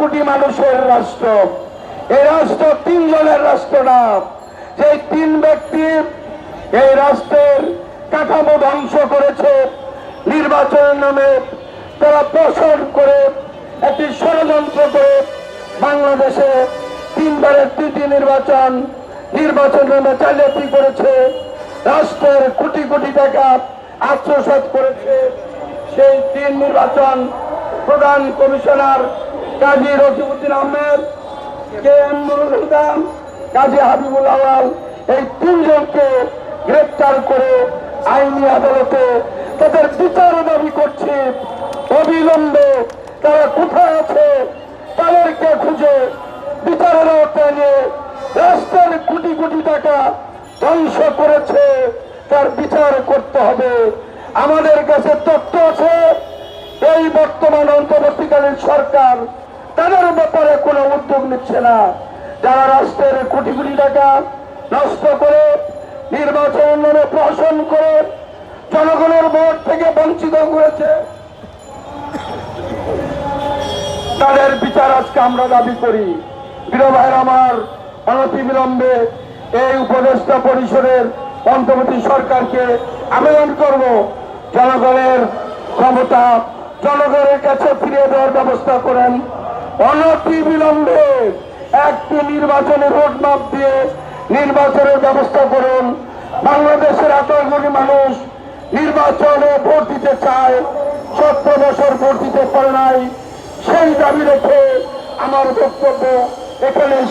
কোটি মানুষের রাষ্ট্র। এই রাষ্ট্র তিনজনের রাষ্ট্র না। যে তিন ব্যক্তি এই রাষ্ট্রের কাঠামো ধ্বংস করেছে, নির্বাচনের নামে তারা পোষণ করে, একটি ষড়যন্ত্র করে বাংলাদেশে তিনবারের তৃতীয় নির্বাচন নির্বাচন নামে জালিয়াতি করেছে, রাষ্ট্রের কোটি কোটি টাকা আত্মসাৎ করেছে। সেই তিন নির্বাচন প্রধান commissioner Kazi Rakibuddin Ahmed, K M Nurul Huda Kazi Habibul Awal, এই তিনজনকে গ্রেপ্তার করে আইনি আদালতে তাদের বিচার দাবি করছে। অবিলম্বে তারা কোথায় আছে, তাদেরকে খুঁজে বিচারের আওতায় নিয়ে রাষ্ট্রের কোটি কোটি টাকা ধ্বংস করেছে, তার বিচার করতে হবে। আমাদের কাছে তথ্য আছে, এই বর্তমান অন্তর্বর্তীকালীন সরকার উদ্যোগ নিচ্ছে না। যারা রাষ্ট্রের কোটি কোটি টাকা নষ্ট করে নির্বাচন নামে প্রহসন করে জনগণের ভোট থেকে বঞ্চিত করেছে, তাদের বিচার আজকে আমরা দাবি করি। প্রিয় ভাইয়ের আমার অনতি বিলম্বে এই উপদেষ্টা পরিষদের অন্তর্বর্তী সরকারকে আবেদন করব। জনগণের ক্ষমতা, জনগণের কাছে ফিরিয়ে দেওয়ার ব্যবস্থা করেন। অনতি বিলম্বে একটি নির্বাচনী রোডম্যাপ দিয়ে নির্বাচনের ব্যবস্থা করুন। বাংলাদেশের এত কোটি মানুষ নির্বাচনে ভোট দিতে চায় সত্তর বছর ভোট দিতে পারে নাই। সেই দাবি রেখে আমার বক্তব্য এখানে